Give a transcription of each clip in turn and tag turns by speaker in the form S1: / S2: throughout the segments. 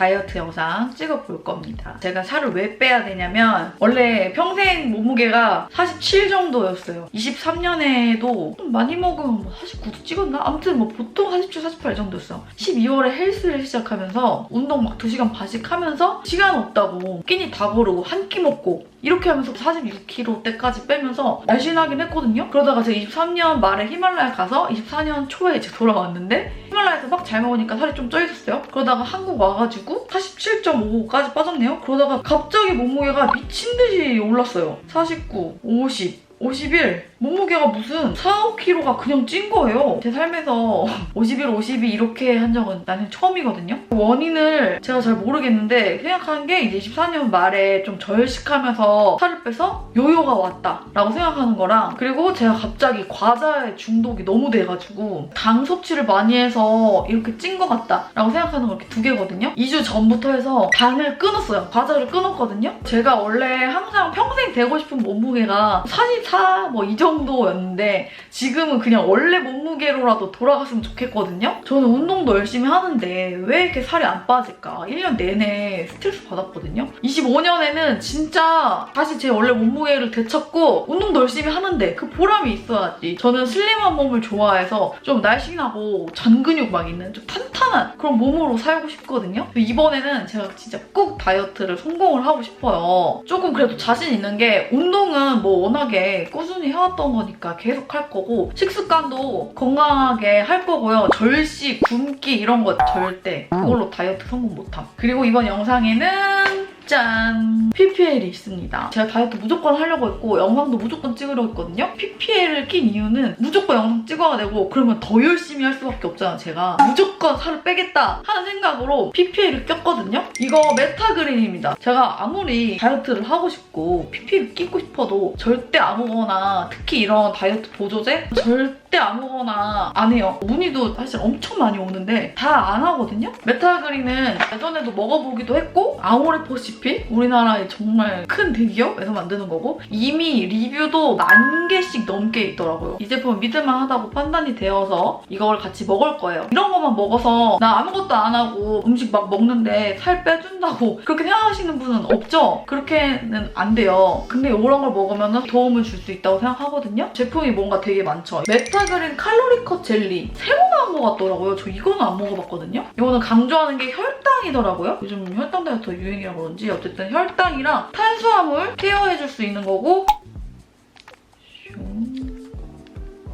S1: 다이어트 영상 찍어볼 겁니다. 제가 살을 왜 빼야 되냐면 원래 평생 몸무게가 47 정도였어요. 23년에도 많이 먹으면 뭐 49도 찍었나? 아무튼 뭐 보통 47, 48 정도였어요. 12월에 헬스를 시작하면서 운동 막 2시간 반씩 하면서 시간 없다고 끼니 다 거르고 한 끼 먹고 이렇게 하면서 46kg 때까지 빼면서 날씬하긴 했거든요. 그러다가 제가 23년 말에 히말라야 가서 24년 초에 이제 돌아왔는데 히말라야에서 막 잘 먹으니까 살이 좀 쪄 있었어요. 그러다가 한국 와가지고 47.5까지 빠졌네요. 그러다가 갑자기 몸무게가 미친 듯이 올랐어요. 49, 50, 51 몸무게가 무슨 4, 5kg가 그냥 찐 거예요. 제 삶에서 51, 52 이렇게 한 적은 나는 처음이거든요. 원인을 제가 잘 모르겠는데 생각하는 게 이제 24년 말에 좀 절식하면서 살을 빼서 요요가 왔다라고 생각하는 거랑 그리고 제가 갑자기 과자에 중독이 너무 돼가지고 당 섭취를 많이 해서 이렇게 찐 것 같다라고 생각하는 거 이렇게 두 개거든요. 2주 전부터 해서 당을 끊었어요. 과자를 끊었거든요. 제가 원래 항상 평생 되고 싶은 몸무게가 44 뭐 이 정도 였는데 지금은 그냥 원래 몸무게로라도 돌아갔으면 좋겠거든요. 저는 운동도 열심히 하는데 왜 이렇게 살이 안 빠질까? 1년 내내 스트레스 받았거든요. 25년에는 진짜 다시 제 원래 몸무게를 되찾고 운동도 열심히 하는데 그 보람이 있어야지. 저는 슬림한 몸을 좋아해서 좀 날씬하고 잔근육 막 있는 좀 탄탄한 그런 몸으로 살고 싶거든요. 이번에는 제가 진짜 꼭 다이어트를 성공을 하고 싶어요. 조금 그래도 자신 있는 게 운동은 뭐 워낙에 꾸준히 해왔던 거니까 계속 할 거고 식습관도 건강하게 할 거고요. 절식, 굶기 이런 거 절대 그걸로 다이어트 성공 못함. 그리고 이번 영상에는 짠! PPL이 있습니다. 제가 다이어트 무조건 하려고 했고 영상도 무조건 찍으려고 했거든요. PPL을 낀 이유는 무조건 영상 찍어야 되고 그러면 더 열심히 할 수밖에 없잖아 제가. 무조건 살을 빼겠다 하는 생각으로 PPL을 꼈거든요. 이거 메타그린입니다. 제가 아무리 다이어트를 하고 싶고 PPL 끼고 싶어도 절대 아무거나 특히 이런 다이어트 보조제 절대 아무거나 안 해요. 문의도 사실 엄청 많이 오는데 다 안 하거든요. 메타그린은 예전에도 먹어보기도 했고 아모레퍼시피 우리나라의 정말 큰 대기업에서 만드는 거고 이미 리뷰도 만 개씩 넘게 있더라고요. 이 제품은 믿을만 하다고 판단이 되어서 이걸 같이 먹을 거예요. 이런 것만 먹어서 나 아무것도 안 하고 음식 막 먹는데 살 빼준다고 그렇게 생각하시는 분은 없죠? 그렇게는 안 돼요. 근데 이런 걸 먹으면 도움을 줄 수 있다고 생각하거든요. 제품이 뭔가 되게 많죠. 메타그린 칼로리 컷 젤리 새로 나온 것 같더라고요. 저 이거는 안 먹어봤거든요. 이거는 강조하는 게 혈당이더라고요. 요즘 혈당 다이어트 유행이라 그런지 어쨌든 혈당이랑 탄수화물 케어해줄 수 있는 거고 슝.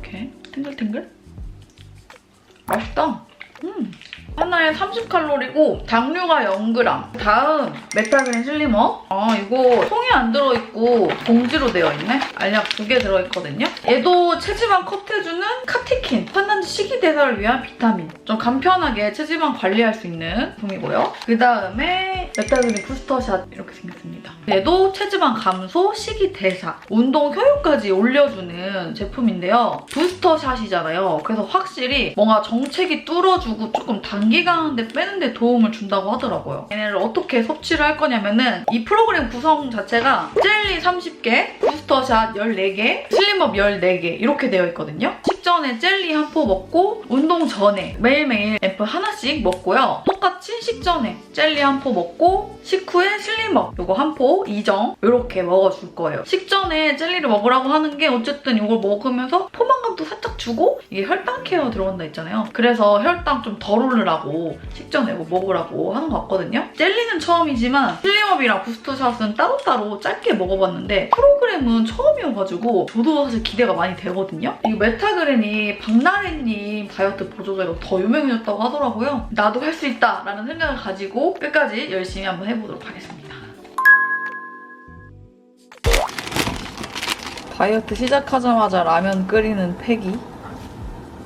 S1: 이렇게 탱글탱글 맛있다. 음. 하나에 30칼로리고 당류가 0g. 다음 메타그린 슬리머. 아 이거 통이 안 들어있고 봉지로 되어 있네. 알약 두 개 들어있거든요. 얘도 체지방 컷해주는 카테킨. 판단지 식이대사를 위한 비타민. 좀 간편하게 체지방 관리할 수 있는 제품이고요. 그 다음에 메타그린 부스터샷 이렇게 생겼습니다. 얘도 체지방 감소, 식이 대사, 운동 효율까지 올려주는 제품인데요. 부스터샷이잖아요. 그래서 확실히 뭔가 정체기 뚫어주고 조금 단기간인데 빼는데 도움을 준다고 하더라고요. 얘네를 어떻게 섭취를 할 거냐면은 이 프로그램 구성 자체가 젤리 30개, 부스터샷 14개, 슬림업 14개 이렇게 되어 있거든요. 식전에 젤리 한 포 먹고 운동 전에 매일매일 앰플 하나씩 먹고요. 똑같이 식전에 젤리 한 포 먹고 식후에 슬림 업 요거 한포 이정 이렇게 먹어줄 거예요. 식전에 젤리를 먹으라고 하는 게 어쨌든 이걸 먹으면서 포만감도 살짝 주고 이게 혈당 케어 들어간다 했잖아요. 그래서 혈당 좀 덜 오르라고 식전에 이거 먹으라고 하는 것 같거든요. 젤리는 처음이지만 슬림업이랑 부스터샷은 따로따로 짧게 먹어봤는데 프로그램은 처음이어가지고 저도 사실 기대가 많이 되거든요. 이거 메타그린이 박나래님 다이어트 보조제로 더 유명해졌다고 하더라고요. 나도 할 수 있다라는 생각을 가지고 끝까지 열심히 한번 해보도록 하겠습니다. 다이어트 시작하자마자 라면 끓이는 패기.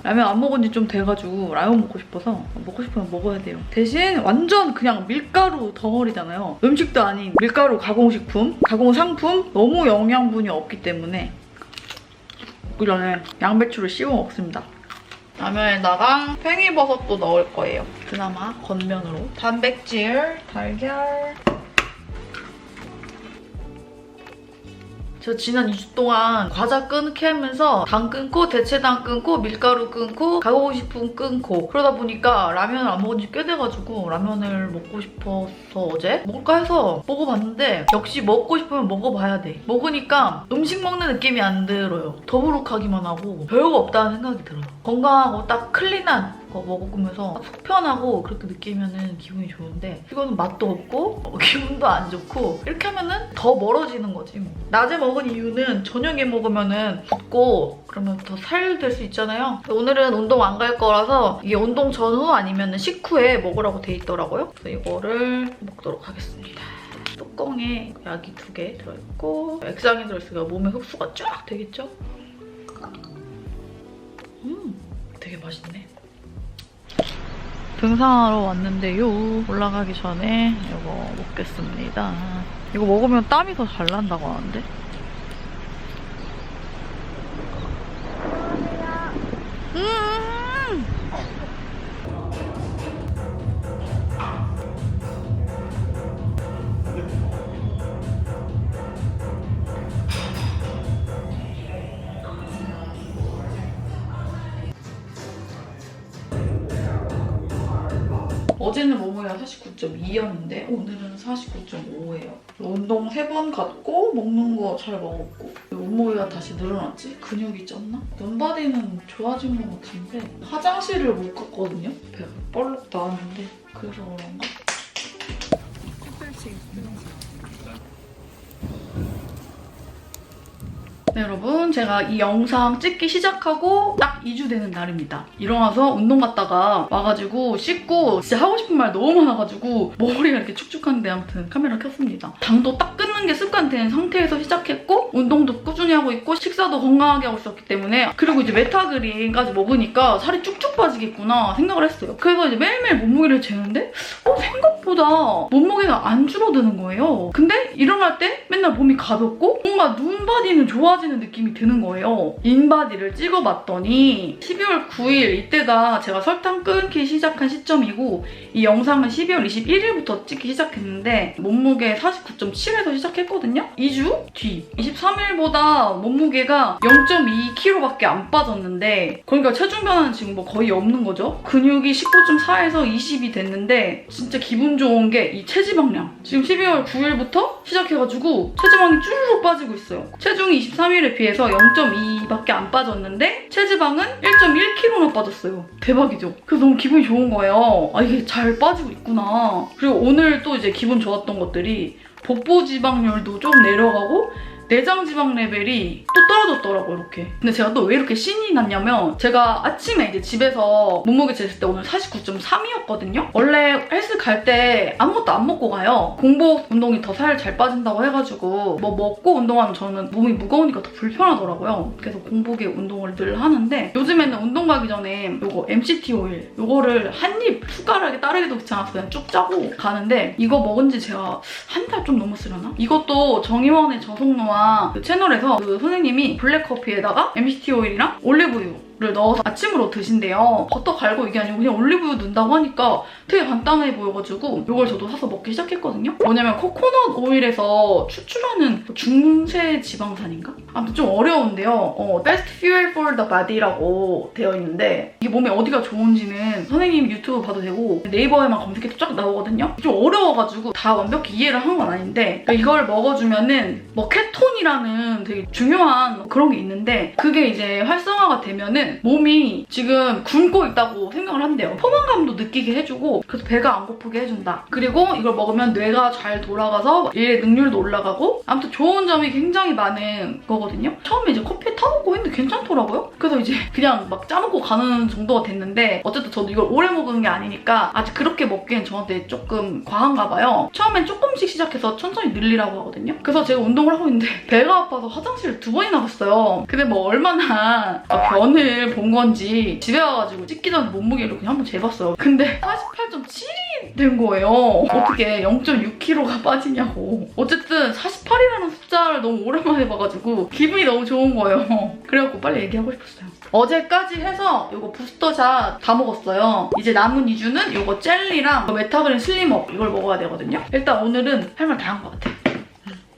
S1: 라면 안 먹은 지 좀 돼가지고 라면 먹고 싶어서 먹고 싶으면 먹어야 돼요. 대신 완전 그냥 밀가루 덩어리잖아요. 음식도 아닌 밀가루 가공식품, 가공상품 너무 영양분이 없기 때문에 먹기 전에 양배추를 씹어 먹습니다. 라면에다가 팽이버섯도 넣을 거예요. 그나마 겉면으로. 단백질, 달걀, 저 지난 2주 동안 과자 끊게 하면서 당 끊고 대체당 끊고 밀가루 끊고 가공식품 끊고 그러다 보니까 라면을 안 먹은 지 꽤 돼가지고 라면을 먹고 싶어서 어제 먹을까 해서 먹어봤는데 역시 먹고 싶으면 먹어봐야 돼. 먹으니까 음식 먹는 느낌이 안 들어요. 더부룩하기만 하고 별거 없다는 생각이 들어요. 건강하고 딱 클린한 거 먹으면서 딱 속편하고 그렇게 느끼면은 기분이 좋은데 이거는 맛도 없고 어, 기분도 안 좋고 이렇게 하면은 더 멀어지는 거지 뭐. 낮에 먹은 이유는 저녁에 먹으면은 붓고 그러면 더 살될 수 있잖아요. 오늘은 운동 안 갈 거라서 이게 운동 전후 아니면 식후에 먹으라고 돼 있더라고요. 그래서 이거를 먹도록 하겠습니다. 뚜껑에 약이 두 개 들어있고 액상이 들어있으니까 몸에 흡수가 쫙 되겠죠? 음, 되게 맛있네. 등산하러 왔는데요. 올라가기 전에 이거 먹겠습니다. 이거 먹으면 땀이 더 잘 난다고 하는데. 어제는 몸무게가 49.2였는데 오늘은 49.5예요. 운동 3번 갔고 먹는 거 잘 먹었고 몸무게가 다시 늘어났지? 근육이 쪘나? 눈바디는 좋아진 것 같은데 화장실을 못 갔거든요? 배가 뻘록 나왔는데 그래서 그런가? 네, 여러분 제가 이 영상 찍기 시작하고 딱 2주 되는 날입니다. 일어나서 운동 갔다가 와가지고 씻고 진짜 하고 싶은 말 너무 많아가지고 머리가 이렇게 축축한데 아무튼 카메라 켰습니다. 당도 딱 끊는 게 습관된 상태에서 시작했고 운동도 꾸준히 하고 있고 식사도 건강하게 하고 있었기 때문에 그리고 이제 메타그린까지 먹으니까 살이 쭉쭉 빠지겠구나 생각을 했어요. 그래서 이제 매일매일 몸무게를 재는데 어, 생각보다 몸무게가 안 줄어드는 거예요. 근데 일어날 때 맨날 몸이 가볍고 뭔가 눈바디는 좋아지는 느낌이 드는 거예요. 인바디를 찍어봤더니 12월 9일 이때가 제가 설탕 끊기 시작한 시점이고 이 영상은 12월 21일부터 찍기 시작했는데 몸무게 49.7에서 시작 했거든요. 2주 뒤 23일보다 몸무게가 0.2kg밖에 안 빠졌는데 그러니까 체중 변화는 지금 뭐 거의 없는 거죠. 근육이 19.4에서 20이 됐는데 진짜 기분 좋은 게 이 체지방량. 지금 12월 9일부터 시작해가지고 체지방이 쭈르륵 빠지고 있어요. 체중이 23일에 비해서 0.2밖에 안 빠졌는데 체지방은 1.1kg나 빠졌어요. 대박이죠? 그래서 너무 기분이 좋은 거예요. 아 이게 잘 빠지고 있구나. 그리고 오늘 또 이제 기분 좋았던 것들이 복부 지방률도 좀 내려가고 내장 지방 레벨이 또 떨어졌더라고요, 이렇게. 근데 제가 또 왜 이렇게 신이 났냐면 제가 아침에 이제 집에서 몸무게 쟀을 때 오늘 49.3이었거든요? 원래 헬스 갈 때 아무것도 안 먹고 가요. 공복 운동이 더 살 잘 빠진다고 해가지고 뭐 먹고 운동하면 저는 몸이 무거우니까 더 불편하더라고요. 그래서 공복에 운동을 늘 하는데 요즘에는 운동 가기 전에 요거 MCT 오일 요거를 한 입 숟가락에 따르기도 귀찮아서 그냥 쭉 짜고 가는데 이거 먹은 지 제가 한 달 좀 넘었으려나? 이것도 정의원의 저속노화 그 채널에서 그 선생님이 블랙커피에다가 MCT 오일이랑 올리브유 를 넣어서 아침으로 드신대요. 버터 갈고 이게 아니고 그냥 올리브유 넣는다고 하니까 되게 간단해 보여가지고 이걸 저도 사서 먹기 시작했거든요. 뭐냐면 코코넛 오일에서 추출하는 중세 지방산인가? 아무튼 좀 어려운데요. 어, Best Fuel for the Body라고 되어 있는데 이게 몸에 어디가 좋은지는 선생님 유튜브 봐도 되고 네이버에만 검색해도 쫙 나오거든요. 좀 어려워가지고 다 완벽히 이해를 한 건 아닌데 그러니까 이걸 먹어주면은 뭐 케톤이라는 되게 중요한 그런 게 있는데 그게 이제 활성화가 되면은 몸이 지금 굶고 있다고 생각을 한대요. 포만감도 느끼게 해주고 그래서 배가 안 고프게 해준다. 그리고 이걸 먹으면 뇌가 잘 돌아가서 일의 능률도 올라가고 아무튼 좋은 점이 굉장히 많은 거거든요. 처음에 이제 커피 타먹고 했는데 괜찮더라고요. 그래서 이제 그냥 막 짜먹고 가는 정도가 됐는데 어쨌든 저도 이걸 오래 먹은 게 아니니까 아직 그렇게 먹기엔 저한테 조금 과한가 봐요. 처음엔 조금씩 시작해서 천천히 늘리라고 하거든요. 그래서 제가 운동을 하고 있는데 배가 아파서 화장실을 두 번이나 갔어요. 근데 뭐 얼마나 변을 본 건지 집에 와가지고 찍기 전에 몸무게를 그냥 한번 재봤어요. 근데 48.7이 된 거예요. 어떻게 0.6kg가 빠지냐고. 어쨌든 48이라는 숫자를 너무 오랜만에 봐가지고 기분이 너무 좋은 거예요. 그래갖고 빨리 얘기하고 싶었어요. 어제까지 해서 이거 부스터샷 다 먹었어요. 이제 남은 2주는 이거 젤리랑 메타그린 슬림업 이걸 먹어야 되거든요. 일단 오늘은 할 말 다 한 것 같아.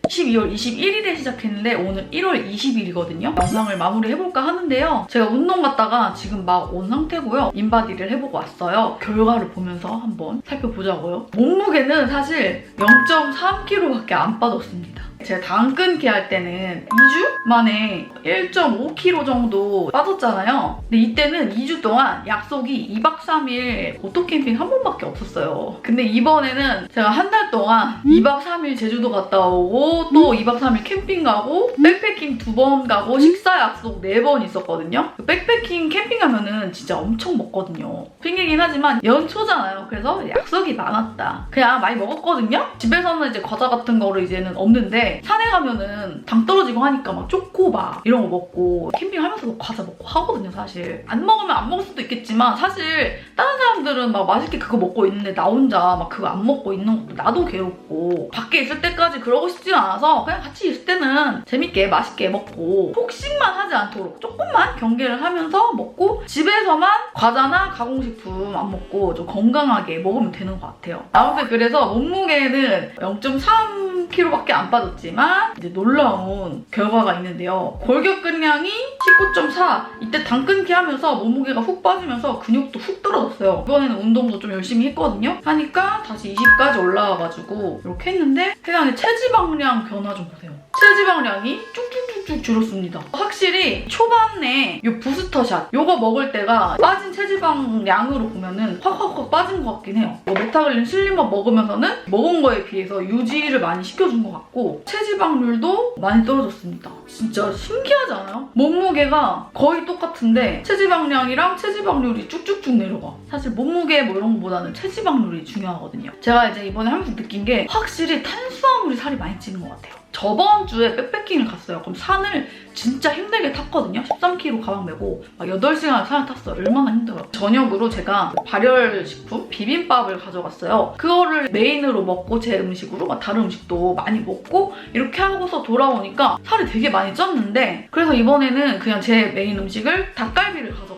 S1: 12월 21일에 시작했는데 오늘 1월 20일이거든요. 영상을 마무리해볼까 하는데요. 제가 운동 갔다가 지금 막 온 상태고요. 인바디를 해보고 왔어요. 결과를 보면서 한번 살펴보자고요. 몸무게는 사실 0.3kg밖에 안 빠졌습니다. 제가 당 끊기 할 때는 2주 만에 1.5kg 정도 빠졌잖아요. 근데 이때는 2주 동안 약속이 2박 3일 오토캠핑 한 번밖에 없었어요. 근데 이번에는 제가 한 달 동안 2박 3일 제주도 갔다 오고 또 2박 3일 캠핑 가고 백패킹 두 번 가고 식사 약속 네 번 있었거든요. 백패킹 캠핑 가면은 진짜 엄청 먹거든요. 핑계긴 하지만 연초잖아요. 그래서 약속이 많았다. 그냥 많이 먹었거든요. 집에서는 이제 과자 같은 거를 이제는 없는데 산에 가면은 당 떨어지고 하니까 막 초코 막 이런 거 먹고 캠핑하면서도 과자 먹고 하거든요. 사실 안 먹으면 안 먹을 수도 있겠지만 사실 다른 사람들은 막 맛있게 그거 먹고 있는데 나 혼자 막 그거 안 먹고 있는 것도 나도 괴롭고 밖에 있을 때까지 그러고 싶지 않아서 그냥 같이 있을 때는 재밌게 맛있게 먹고 폭식만 하지 않도록 조금만 경계를 하면서 먹고 집에 서만 과자나 가공식품 안 먹고 좀 건강하게 먹으면 되는 것 같아요. 아무튼 그래서 몸무게는 0.3kg밖에 안 빠졌지만 이제 놀라운 결과가 있는데요. 골격근량이 19.4 이때 당 끊기 하면서 몸무게가 훅 빠지면서 근육도 훅 떨어졌어요. 이번에는 운동도 좀 열심히 했거든요. 하니까 다시 20까지 올라와가지고 이렇게 했는데 세상에 체지방량 변화 좀 보세요. 체지방량이 쭉쭉쭉쭉 줄었습니다. 확실히 초반에 이 부스터샷 요거 먹을 때가 빠진 체지방량으로 보면은 확확확 빠진 것 같긴 해요. 뭐 메타글린 슬림업 먹으면서는 먹은 거에 비해서 유지를 많이 시켜준 것 같고 체지방률도 많이 떨어졌습니다. 진짜 신기하지 않아요? 몸무게가 거의 똑같은데 체지방량이랑 체지방률이 쭉쭉쭉 내려가. 사실 몸무게 뭐 이런 거보다는 체지방률이 중요하거든요. 제가 이제 이번에 하면서 느낀 게 확실히 탄수화물이 살이 많이 찌는 것 같아요. 저번 주에 백패킹을 갔어요. 그럼 산을 진짜 힘들게 탔거든요. 13kg 가방 메고 막 8시간 산을 탔어요. 얼마나 힘들어요. 저녁으로 제가 발열식품 비빔밥을 가져갔어요. 그거를 메인으로 먹고 제 음식으로 막 다른 음식도 많이 먹고 이렇게 하고서 돌아오니까 살이 되게 많이 쪘는데 그래서 이번에는 그냥 제 메인 음식을 닭갈비를 가져갔어요.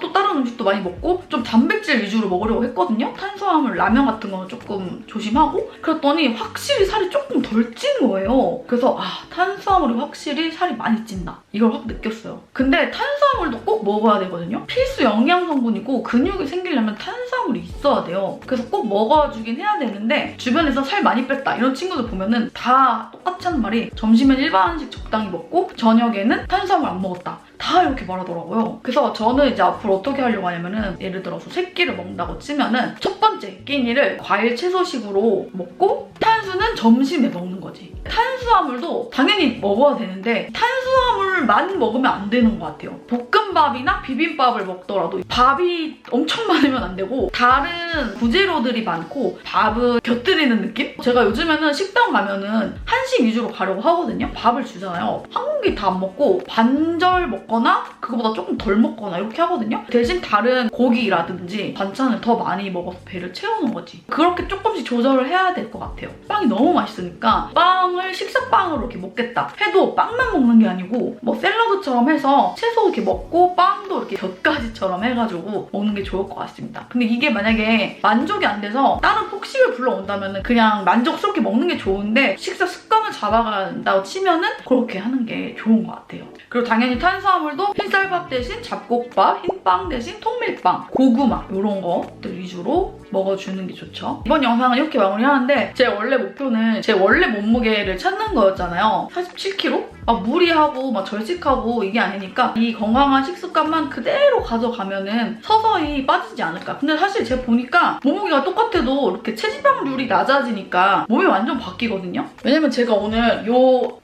S1: 또 다른 음식도 많이 먹고 좀 단백질 위주로 먹으려고 했거든요. 탄수화물, 라면 같은 거는 조금 조심하고 그랬더니 확실히 살이 조금 덜 찐 거예요. 그래서 아 탄수화물이 확실히 살이 많이 찐다. 이걸 확 느꼈어요. 근데 탄수화물도 꼭 먹어야 되거든요. 필수 영양 성분이고 근육이 생기려면 탄수화물이 있어야 돼요. 그래서 꼭 먹어주긴 해야 되는데 주변에서 살 많이 뺐다 이런 친구들 보면은 다 똑같이 하는 말이 점심엔 일반 한식 적당히 먹고 저녁에는 탄수화물 안 먹었다. 다 이렇게 말하더라고요. 그래서 저는 이제 앞으로 어떻게 하려고 하냐면은 예를 들어서 세 끼를 먹는다고 치면은 첫 번째 끼니를 과일 채소식으로 먹고 탄 수는 점심에 먹는 거지. 탄수화물도 당연히 먹어야 되는데 탄수화물만 먹으면 안 되는 것 같아요. 볶음밥이나 비빔밥을 먹더라도 밥이 엄청 많으면 안 되고 다른 부재료들이 많고 밥을 곁들이는 느낌? 제가 요즘에는 식당 가면은 한식 위주로 가려고 하거든요. 밥을 주잖아요. 한국이 다안 먹고 반절 먹거나 그거보다 조금 덜 먹거나 이렇게 하거든요. 대신 다른 고기라든지 반찬을 더 많이 먹어서 배를 채우는 거지. 그렇게 조금씩 조절을 해야 될 것 같아요. 빵이 너무 맛있으니까 빵을 식사빵으로 이렇게 먹겠다 해도 빵만 먹는 게 아니고 뭐 샐러드처럼 해서 채소 이렇게 먹고 빵도 이렇게 곁가지처럼 해가지고 먹는 게 좋을 것 같습니다. 근데 이게 만약에 만족이 안 돼서 다른 폭식을 불러온다면 그냥 만족스럽게 먹는 게 좋은데 식사 습관 을 잡아간다고 치면은 그렇게 하는 게 좋은 것 같아요. 그리고 당연히 탄수화물도 흰쌀밥 대신 잡곡밥, 흰빵 대신 통밀빵, 고구마 이런 것들 위주로 먹어주는 게 좋죠. 이번 영상은 이렇게 마무리하는데 제 원래 목표는 제 원래 몸무게를 찾는 거였잖아요. 47kg? 막 무리하고 막 절식하고 이게 아니니까 이 건강한 식습관만 그대로 가져가면은 서서히 빠지지 않을까. 근데 사실 제가 보니까 몸무게가 똑같아도 이렇게 체지방률이 낮아지니까 몸이 완전 바뀌거든요. 왜냐면 제가 오늘 이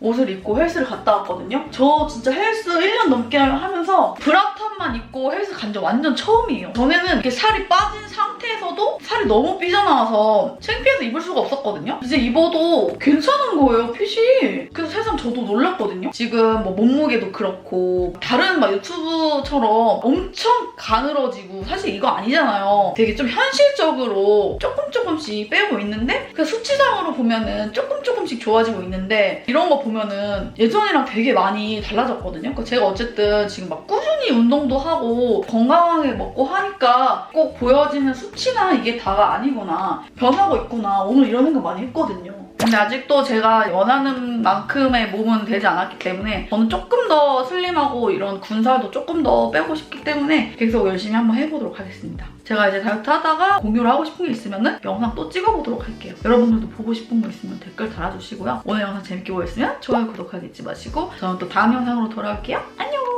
S1: 옷을 입고 헬스를 갔다 왔거든요. 저 진짜 헬스 1년 넘게 하면서 브라탑만 입고 헬스 간 적 완전 처음이에요. 전에는 이렇게 살이 빠진 상태에서도 살이 너무 삐져나와서 창피해서 입을 수가 없었거든요. 이제 입어도 괜찮은 거예요, 핏이. 그래서 세상 저도 놀랐거든요. 지금 뭐 몸무게도 그렇고 다른 막 유튜브처럼 엄청 가늘어지고 사실 이거 아니잖아요. 되게 좀 현실적으로 조금 조금씩 빼고 있는데 그 수치상으로 보면은 조금 조금 조금씩 좋아지고 있는데 이런 거 보면은 예전이랑 되게 많이 달라졌거든요. 그러니까 제가 어쨌든 지금 막 꾸준히 운동도 하고 건강하게 먹고 하니까 꼭 보여지는 수치나 이게 다가 아니구나. 변하고 있구나. 오늘 이런 생각 많이 했거든요. 근데 아직도 제가 원하는 만큼의 몸은 되지 않았기 때문에 저는 조금 더 슬림하고 이런 군살도 조금 더 빼고 싶기 때문에 계속 열심히 한번 해보도록 하겠습니다. 제가 이제 다이어트 하다가 공유를 하고 싶은 게 있으면 영상 또 찍어보도록 할게요. 여러분들도 보고 싶은 거 있으면 댓글 달아주시고요. 오늘 영상 재밌게 보셨으면 좋아요, 구독하기 잊지 마시고 저는 또 다음 영상으로 돌아올게요. 안녕!